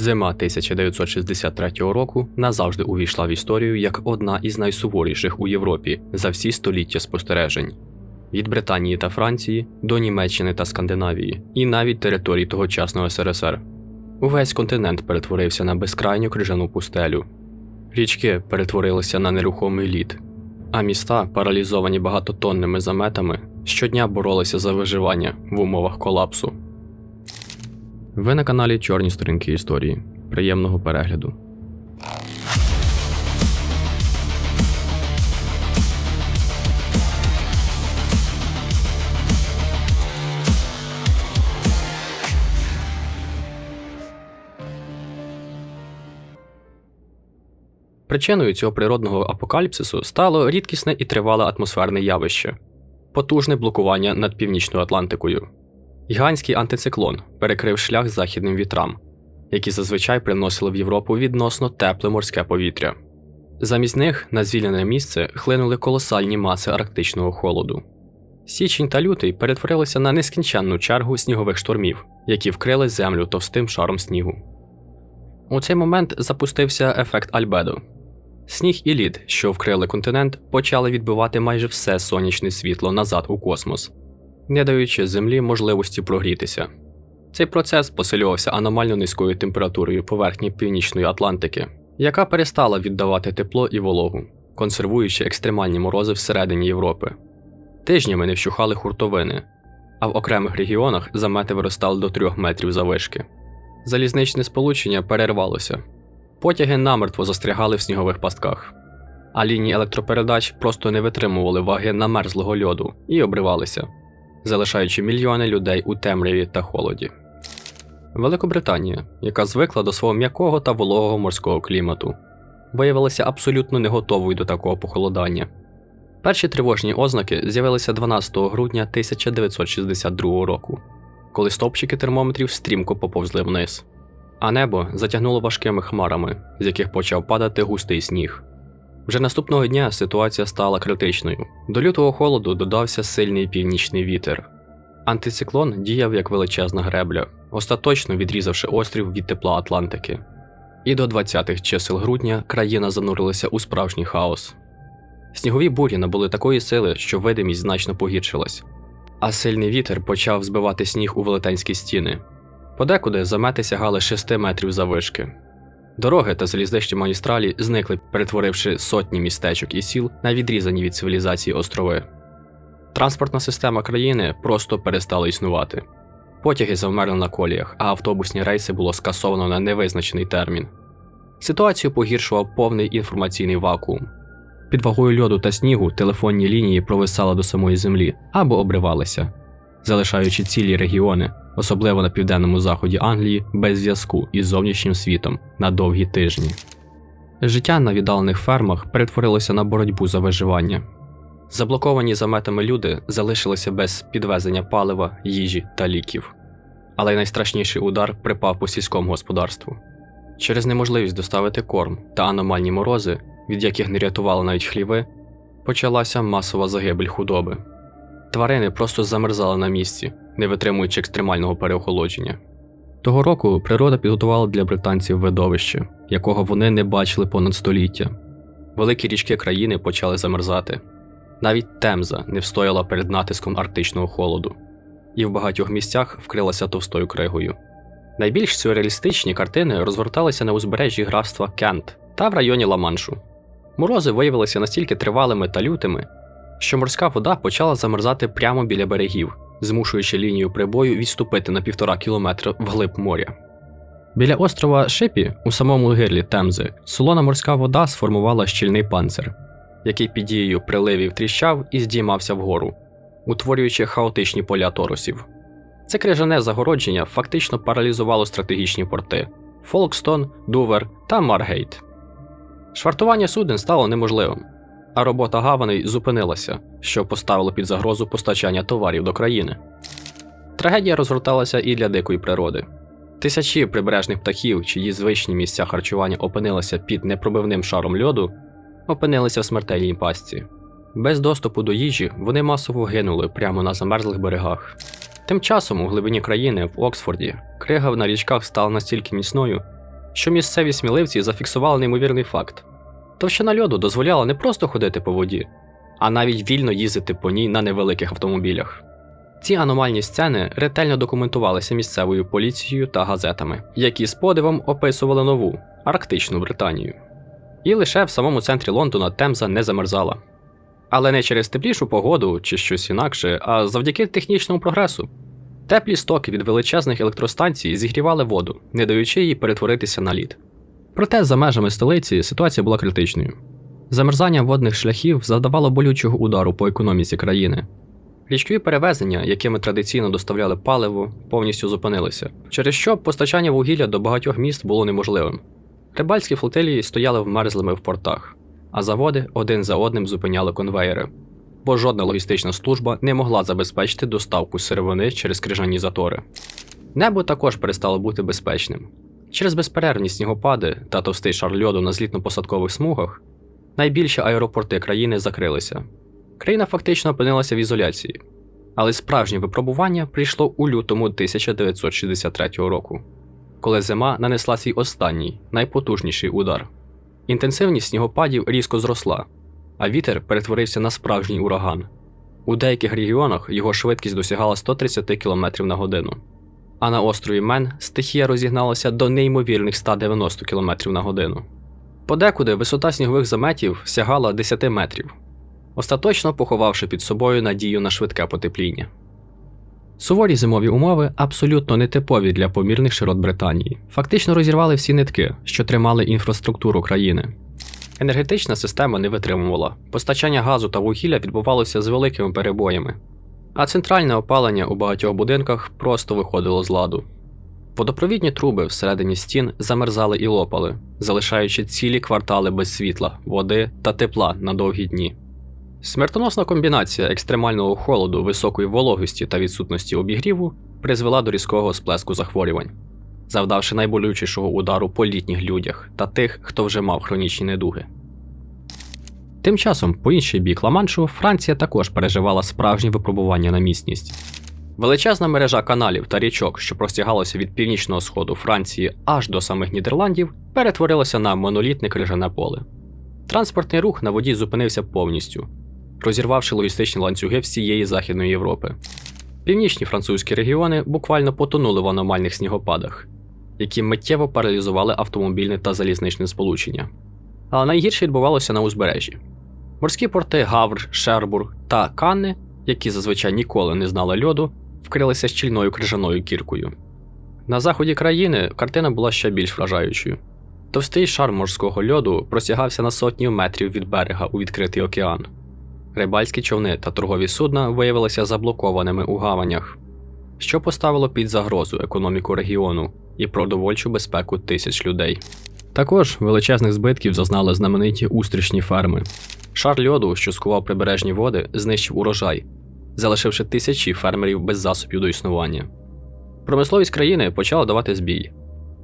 Зима 1963 року назавжди увійшла в історію як одна із найсуворіших у Європі за всі століття спостережень. Від Британії та Франції до Німеччини та Скандинавії, і навіть територій тогочасного СРСР. Увесь континент перетворився на безкрайню крижану пустелю. Річки перетворилися на нерухомий лід, а міста, паралізовані багатотонними заметами, щодня боролися за виживання в умовах колапсу. Ви на каналі Чорні сторінки історії. Приємного перегляду. Причиною цього природного апокаліпсису стало рідкісне і тривале атмосферне явище потужне блокування над північною Атлантикою. Гігантський антициклон перекрив шлях західним вітрам, які зазвичай приносили в Європу відносно тепле морське повітря. Замість них на звільнене місце хлинули колосальні маси арктичного холоду. Січень та лютий перетворилися на нескінченну чергу снігових штормів, які вкрили землю товстим шаром снігу. У цей момент запустився ефект Альбедо. Сніг і лід, що вкрили континент, почали відбивати майже все сонячне світло назад у космос, не даючи землі можливості прогрітися. Цей процес посилювався аномально низькою температурою поверхні Північної Атлантики, яка перестала віддавати тепло і вологу, консервуючи екстремальні морози всередині Європи. Тижнями не вщухали хуртовини, а в окремих регіонах замети виростали до 3 метрів завишки. Залізничне сполучення перервалося. Потяги намертво застрягали в снігових пастках, а лінії електропередач просто не витримували ваги намерзлого льоду і обривалися, залишаючи мільйони людей у темряві та холоді. Великобританія, яка звикла до свого м'якого та вологого морського клімату, виявилася абсолютно не готовою до такого похолодання. Перші тривожні ознаки з'явилися 12 грудня 1962 року, коли стовпчики термометрів стрімко поповзли вниз, а небо затягнуло важкими хмарами, з яких почав падати густий сніг. Вже наступного дня ситуація стала критичною. До лютого холоду додався сильний північний вітер. Антициклон діяв як величезна гребля, остаточно відрізавши острів від тепла Атлантики. І до 20-х чисел грудня країна занурилася у справжній хаос. Снігові бурі набули такої сили, що видимість значно погіршилась, а сильний вітер почав збивати сніг у велетенські стіни. Подекуди замети сягали 6 метрів завишки. Дороги та залізничні магістралі зникли, перетворивши сотні містечок і сіл на відрізані від цивілізації острови. Транспортна система країни просто перестала існувати. Потяги завмерли на коліях, а автобусні рейси було скасовано на невизначений термін. Ситуацію погіршував повний інформаційний вакуум. Під вагою льоду та снігу телефонні лінії провисали до самої землі або обривалися, залишаючи цілі регіони, особливо на південному заході Англії, без зв'язку із зовнішнім світом на довгі тижні. Життя на віддалених фермах перетворилося на боротьбу за виживання. Заблоковані заметами люди залишилися без підвезення палива, їжі та ліків. Але найстрашніший удар припав по сільському господарству. Через неможливість доставити корм та аномальні морози, від яких не рятували навіть хліви, почалася масова загибель худоби. Тварини просто замерзали на місці, не витримуючи екстремального переохолодження. Того року природа підготувала для британців видовище, якого вони не бачили понад століття. Великі річки країни почали замерзати. Навіть Темза не встояла перед натиском арктичного холоду, і в багатьох місцях вкрилася товстою кригою. Найбільш сюрреалістичні картини розгорталися на узбережжі графства Кент та в районі Ла-Маншу. Морози виявилися настільки тривалими та лютими, що морська вода почала замерзати прямо біля берегів, змушуючи лінію прибою відступити на півтора кілометра вглиб моря. Біля острова Шипі, у самому гирлі Темзи, солона морська вода сформувала щільний панцир, який під дією приливів тріщав і здіймався вгору, утворюючи хаотичні поля торусів. Це крижане загородження фактично паралізувало стратегічні порти Фолкстон, Дувер та Маргейт. Швартування суден стало неможливим, а робота гаваней зупинилася, що поставило під загрозу постачання товарів до країни. Трагедія розгорталася і для дикої природи. Тисячі прибережних птахів, чиї звичні місця харчування опинилися під непробивним шаром льоду, опинилися в смертельній пастці. Без доступу до їжі вони масово гинули прямо на замерзлих берегах. Тим часом у глибині країни в Оксфорді крига на річках стала настільки міцною, що місцеві сміливці зафіксували неймовірний факт. Товщина льоду дозволяла не просто ходити по воді, а навіть вільно їздити по ній на невеликих автомобілях. Ці аномальні сцени ретельно документувалися місцевою поліцією та газетами, які з подивом описували нову Арктичну Британію. І лише в самому центрі Лондона Темза не замерзала. Але не через теплішу погоду чи щось інакше, а завдяки технічному прогресу. Теплі стоки від величезних електростанцій зігрівали воду, не даючи їй перетворитися на лід. Проте за межами столиці ситуація була критичною. Замерзання водних шляхів завдавало болючого удару по економіці країни. Річкові перевезення, якими традиційно доставляли паливо, повністю зупинилися, через що постачання вугілля до багатьох міст було неможливим. Рибальські флотилії стояли вмерзлими в портах, а заводи один за одним зупиняли конвеєри, бо жодна логістична служба не могла забезпечити доставку сировини через крижані затори. Небо також перестало бути безпечним. Через безперервні снігопади та товстий шар льоду на злітно-посадкових смугах найбільші аеропорти країни закрилися. Країна фактично опинилася в ізоляції, але справжнє випробування прийшло у лютому 1963 року, коли зима нанесла свій останній, найпотужніший удар. Інтенсивність снігопадів різко зросла, а вітер перетворився на справжній ураган. У деяких регіонах його швидкість досягала 130 км на годину. А на острові Мен стихія розігналася до неймовірних 190 км на годину. Подекуди висота снігових заметів сягала 10 метрів, остаточно поховавши під собою надію на швидке потепління. Суворі зимові умови абсолютно нетипові для помірних широт Британії, фактично розірвали всі нитки, що тримали інфраструктуру країни. Енергетична система не витримувала, постачання газу та вугілля відбувалося з великими перебоями, а центральне опалення у багатьох будинках просто виходило з ладу. Водопровідні труби всередині стін замерзали і лопали, залишаючи цілі квартали без світла, води та тепла на довгі дні. Смертоносна комбінація екстремального холоду, високої вологості та відсутності обігріву призвела до різкого сплеску захворювань, завдавши найболючішого удару по літніх людях та тих, хто вже мав хронічні недуги. Тим часом, по інший бік Ла-Маншу, Франція також переживала справжні випробування на міцність. Величезна мережа каналів та річок, що простягалася від північного сходу Франції аж до самих Нідерландів, перетворилася на монолітне крижане поле. Транспортний рух на воді зупинився повністю, розірвавши логістичні ланцюги всієї Західної Європи. Північні французькі регіони буквально потонули в аномальних снігопадах, які миттєво паралізували автомобільне та залізничне сполучення. Але найгірше відбувалося на узбережжі. Морські порти Гавр, Шербург та Канни, які зазвичай ніколи не знали льоду, вкрилися щільною крижаною кіркою. На заході країни картина була ще більш вражаючою. Товстий шар морського льоду простягався на сотню метрів від берега у відкритий океан. Рибальські човни та торгові судна виявилися заблокованими у гаванях, що поставило під загрозу економіку регіону і продовольчу безпеку тисяч людей. Також величезних збитків зазнали знамениті устрічні ферми. Шар льоду, що скував прибережні води, знищив урожай, залишивши тисячі фермерів без засобів до існування. Промисловість країни почала давати збій.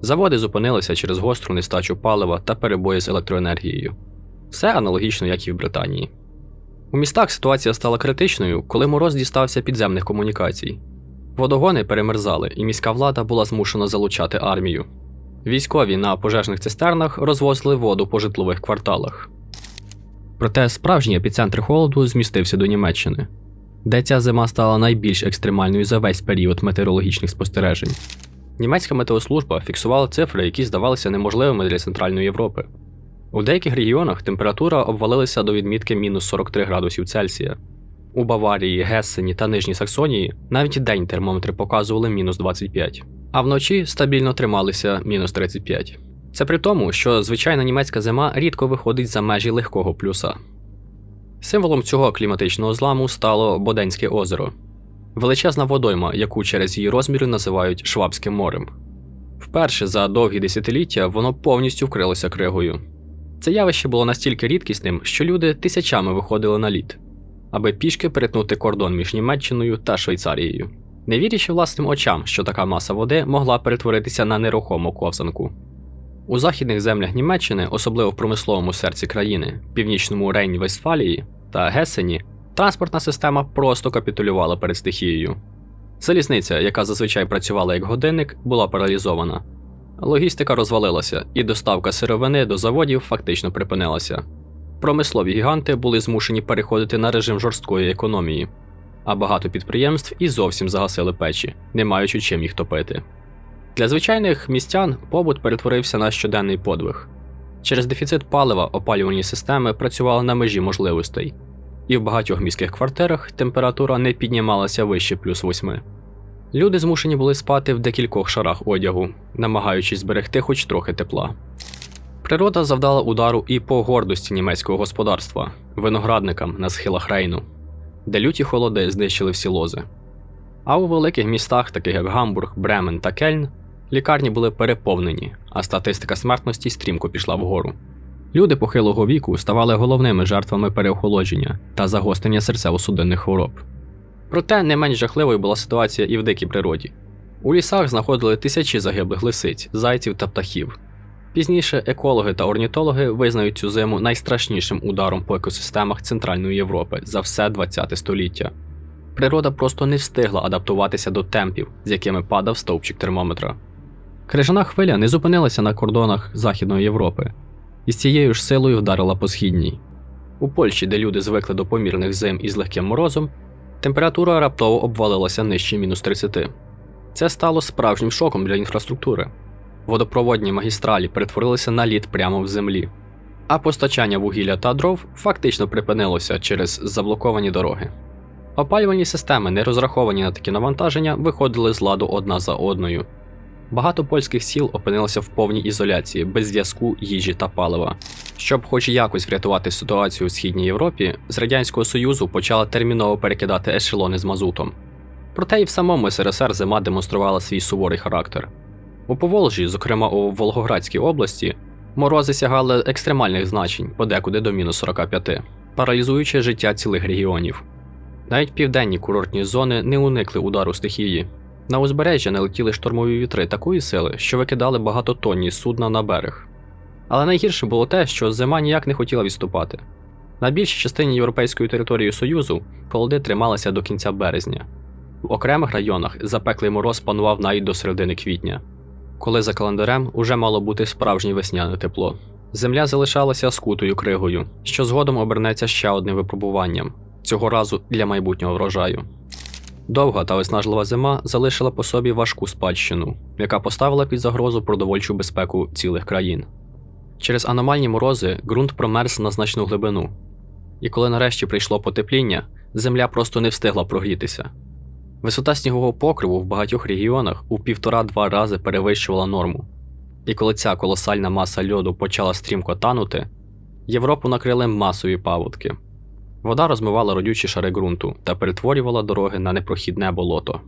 Заводи зупинилися через гостру нестачу палива та перебої з електроенергією. Все аналогічно, як і в Британії. У містах ситуація стала критичною, коли мороз дістався підземних комунікацій. Водогони перемерзали, і міська влада була змушена залучати армію. Військові на пожежних цистернах розвозили воду по житлових кварталах. Проте справжній епіцентр холоду змістився до Німеччини, де ця зима стала найбільш екстремальною за весь період метеорологічних спостережень. Німецька метеослужба фіксувала цифри, які здавалися неможливими для Центральної Європи. У деяких регіонах температура обвалилася до відмітки мінус 43 градусів Цельсія. У Баварії, Гессені та Нижній Саксонії навіть день термометри показували мінус 25, а вночі стабільно трималися мінус 35. Це при тому, що звичайна німецька зима рідко виходить за межі легкого плюса. Символом цього кліматичного зламу стало Боденське озеро величезна водойма, яку через її розміри називають Швабським морем. Вперше за довгі десятиліття воно повністю вкрилося кригою. Це явище було настільки рідкісним, що люди тисячами виходили на лід, аби пішки перетнути кордон між Німеччиною та Швейцарією, не вірячи власним очам, що така маса води могла перетворитися на нерухому ковзанку. У західних землях Німеччини, особливо в промисловому серці країни, північному Рейн-Вестфалії та Гесені, транспортна система просто капітулювала перед стихією. Залізниця, яка зазвичай працювала як годинник, була паралізована. Логістика розвалилася, і доставка сировини до заводів фактично припинилася. Промислові гіганти були змушені переходити на режим жорсткої економії, а багато підприємств і зовсім загасили печі, не маючи чим їх топити. Для звичайних містян побут перетворився на щоденний подвиг. Через дефіцит палива опалювальні системи працювали на межі можливостей, і в багатьох міських квартирах температура не піднімалася вище плюс восьми. Люди змушені були спати в декількох шарах одягу, намагаючись зберегти хоч трохи тепла. Природа завдала удару і по гордості німецького господарства, виноградникам на схилах Рейну, де люті холоди знищили всі лози. А у великих містах, таких як Гамбург, Бремен та Кельн, лікарні були переповнені, а статистика смертності стрімко пішла вгору. Люди похилого віку ставали головними жертвами переохолодження та загострення серцево-судинних хвороб. Проте не менш жахливою була ситуація і в дикій природі. У лісах знаходили тисячі загиблих лисиць, зайців та птахів. Пізніше екологи та орнітологи визнають цю зиму найстрашнішим ударом по екосистемах Центральної Європи за все ХХ століття. Природа просто не встигла адаптуватися до темпів, з якими падав стовпчик термометра. Крижана хвиля не зупинилася на кордонах Західної Європи і з цією ж силою вдарила по східній. У Польщі, де люди звикли до помірних зим із легким морозом, температура раптово обвалилася нижче мінус 30. Це стало справжнім шоком для інфраструктури. Водопроводні магістралі перетворилися на лід прямо в землі, а постачання вугілля та дров фактично припинилося через заблоковані дороги. Опалювальні системи, не розраховані на такі навантаження, виходили з ладу одна за одною. Багато польських сіл опинилося в повній ізоляції, без зв'язку, їжі та палива. Щоб хоч якось врятувати ситуацію у східній Європі, з Радянського Союзу почали терміново перекидати ешелони з мазутом. Проте і в самому СРСР зима демонструвала свій суворий характер. У Поволжі, зокрема у Волгоградській області, морози сягали екстремальних значень, подекуди до мінус 45, паралізуючи життя цілих регіонів. Навіть південні курортні зони не уникли удару стихії. На узбережжя не летіли штормові вітри такої сили, що викидали багатотонні судна на берег. Але найгірше було те, що зима ніяк не хотіла відступати. На більшій частині європейської території Союзу холоди трималися до кінця березня. В окремих районах запеклий мороз панував навіть до середини квітня, коли за календарем уже мало бути справжнє весняне тепло. Земля залишалася скутою кригою, що згодом обернеться ще одним випробуванням, цього разу для майбутнього врожаю. Довга та виснажлива зима залишила по собі важку спадщину, яка поставила під загрозу продовольчу безпеку цілих країн. Через аномальні морози ґрунт промерз на значну глибину, і коли нарешті прийшло потепління, земля просто не встигла прогрітися. Висота снігового покриву в багатьох регіонах у півтора-два рази перевищувала норму. І коли ця колосальна маса льоду почала стрімко танути, Європу накрили масові паводки. Вода розмивала родючі шари ґрунту та перетворювала дороги на непрохідне болото.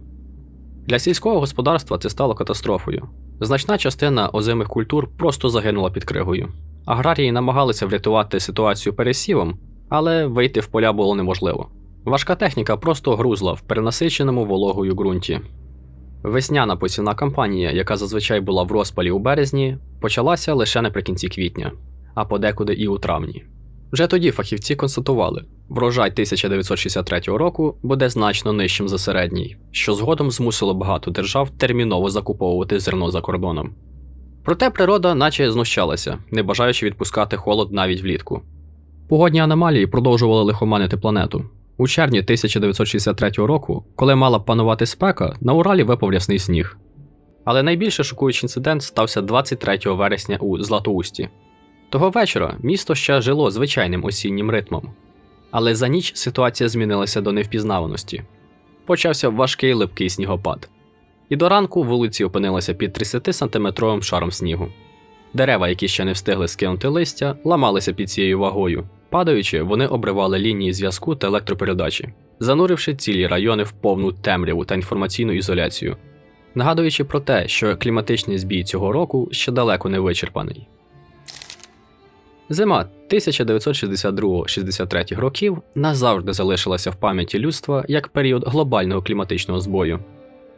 Для сільського господарства це стало катастрофою. Значна частина озимих культур просто загинула під кригою. Аграрії намагалися врятувати ситуацію пересівом, але вийти в поля було неможливо. Важка техніка просто грузла в перенасиченому вологою ґрунті. Весняна посівна кампанія, яка зазвичай була в розпалі у березні, почалася лише наприкінці квітня, а подекуди і у травні. Вже тоді фахівці констатували, врожай 1963 року буде значно нижчим за середній, що згодом змусило багато держав терміново закуповувати зерно за кордоном. Проте природа наче знущалася, не бажаючи відпускати холод навіть влітку. Погодні аномалії продовжували лихоманити планету. У червні 1963 року, коли мала панувати спека, на Уралі випав рясний сніг. Але найбільше шокуючий інцидент стався 23 вересня у Златоусті. Того вечора місто ще жило звичайним осіннім ритмом. Але за ніч ситуація змінилася до невпізнаваності. Почався важкий липкий снігопад. І до ранку вулиці опинилися під 30-сантиметровим шаром снігу. Дерева, які ще не встигли скинути листя, ламалися під цією вагою. Падаючи, вони обривали лінії зв'язку та електропередачі, зануривши цілі райони в повну темряву та інформаційну ізоляцію, нагадуючи про те, що кліматичний збій цього року ще далеко не вичерпаний. Зима 1962-63 років назавжди залишилася в пам'яті людства як період глобального кліматичного збою.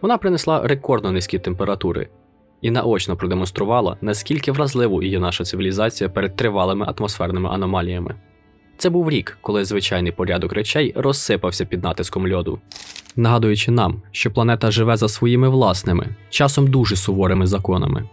Вона принесла рекордно низькі температури і наочно продемонструвала, наскільки вразливою є наша цивілізація перед тривалими атмосферними аномаліями. Це був рік, коли звичайний порядок речей розсипався під натиском льоду, нагадуючи нам, що планета живе за своїми власними, часом дуже суворими законами.